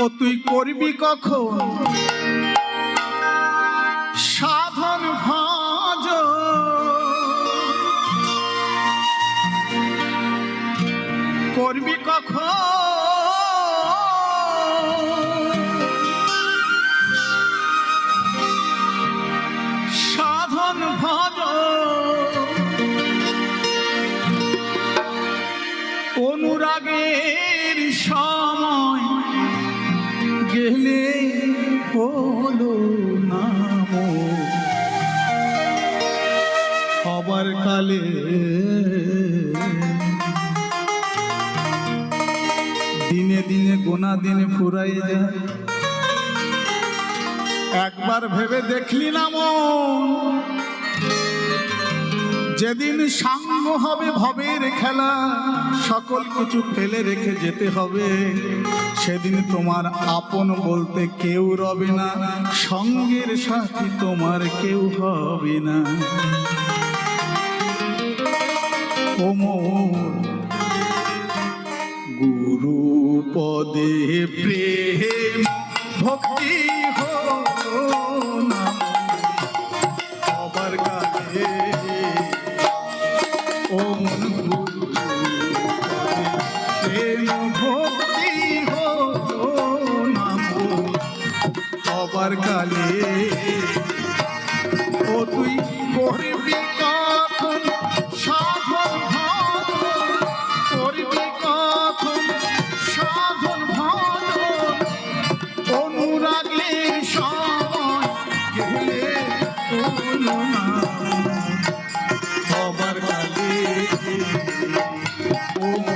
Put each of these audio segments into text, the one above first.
ও তুই করবি কখন? কালে দিনে দিনে গোনা দিনে ফুরাই যায়। একবার ভেবে দেখলি না মন। যেদিন সাঙ্গ হবে ভবের খেলা, সকল কিছু ফেলে রেখে যেতে হবে। সেদিন তোমার আপন বলতে কেউ রবে না, সঙ্গের সাথী তোমার কেউ হবে না। ও মোর গুরু পদে প্রেম ভক্তি কালে ও তুই করবি ও মন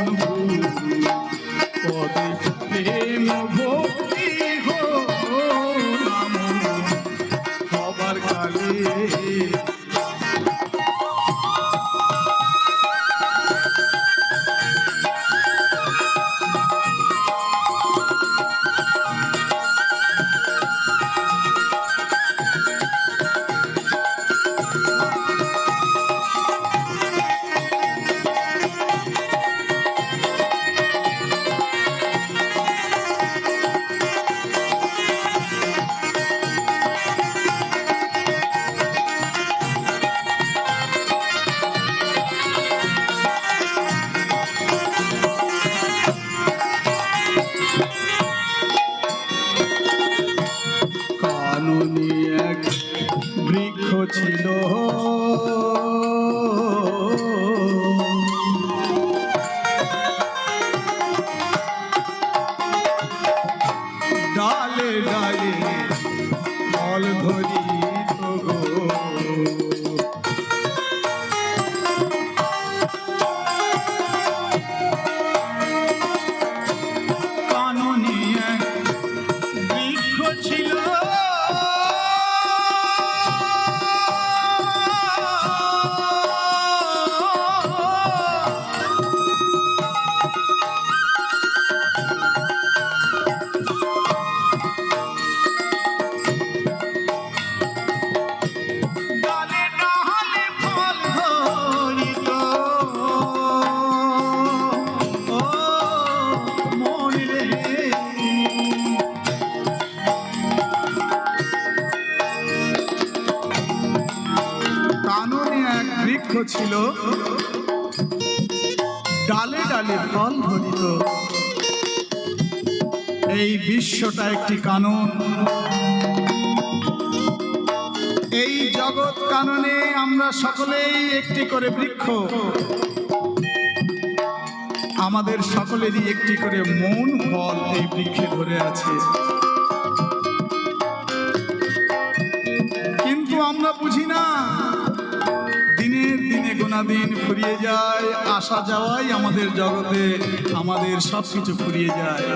বৃক্ষ ছিল। ডালে ডালে ফল ধরিত। এই বিশ্বটা একটি কানন। এই জগৎ কাননে আমরা সকলেই একটি করে বৃক্ষ। আমাদের সকলেরই একটি করে মন ফল এই বৃক্ষে ধরে আছে। দিনে দিন ফুরিয়ে যায় আসা যাওয়াই আমাদের জগতে, আমাদের সব কিছু ফুরিয়ে যায়।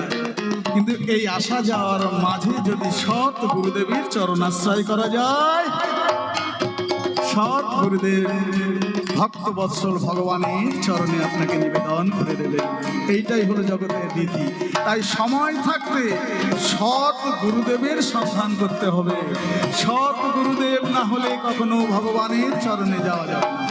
কিন্তু এই আসা যাওয়ার মাঝে যদি সৎ গুরুদেবের চরণাশ্রয় করা যায়, সৎ গুরুদেব ভক্ত বৎসল ভগবানের চরণে আপনাকে নিবেদন করে দেবেন। এইটাই হলো জগতের রীতি। তাই সময় থাকতে সৎ গুরুদেবের সন্ধান করতে হবে। সৎ গুরুদেব না হলে কখনো ভগবানের চরণে যাওয়া যাবে না।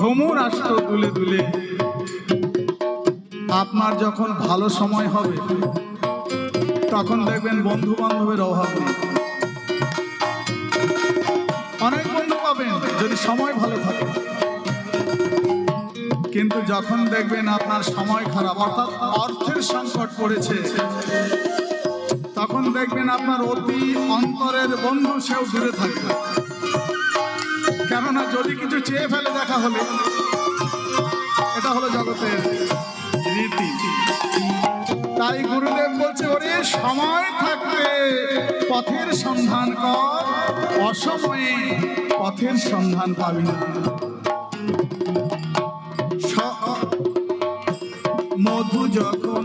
ভ্রমর আসতো দুলে দুলে। আপনার যখন ভালো সময় হবে, তখন দেখবেন বন্ধু বান্ধবের অভাব নেই। অনেক বন্ধু পাবেন যদি সময় ভালো থাকে। কিন্তু যখন দেখবেন আপনার সময় খারাপ, অর্থাৎ অর্থের সংকট পড়েছে, তখন দেখবেন আপনার অতি অন্তরের বন্ধু সেও দূরে থাকবে। কেননা যদি কিছু চেয়ে ফেলে দেখা হলে, এটা হলো জগতের রীতি। তাই গুরুদেব বলছে, ওরে, সময় থাকবে, পথের সন্ধান কর, অসময়ে পথের সন্ধান পাবি না। মধু যখন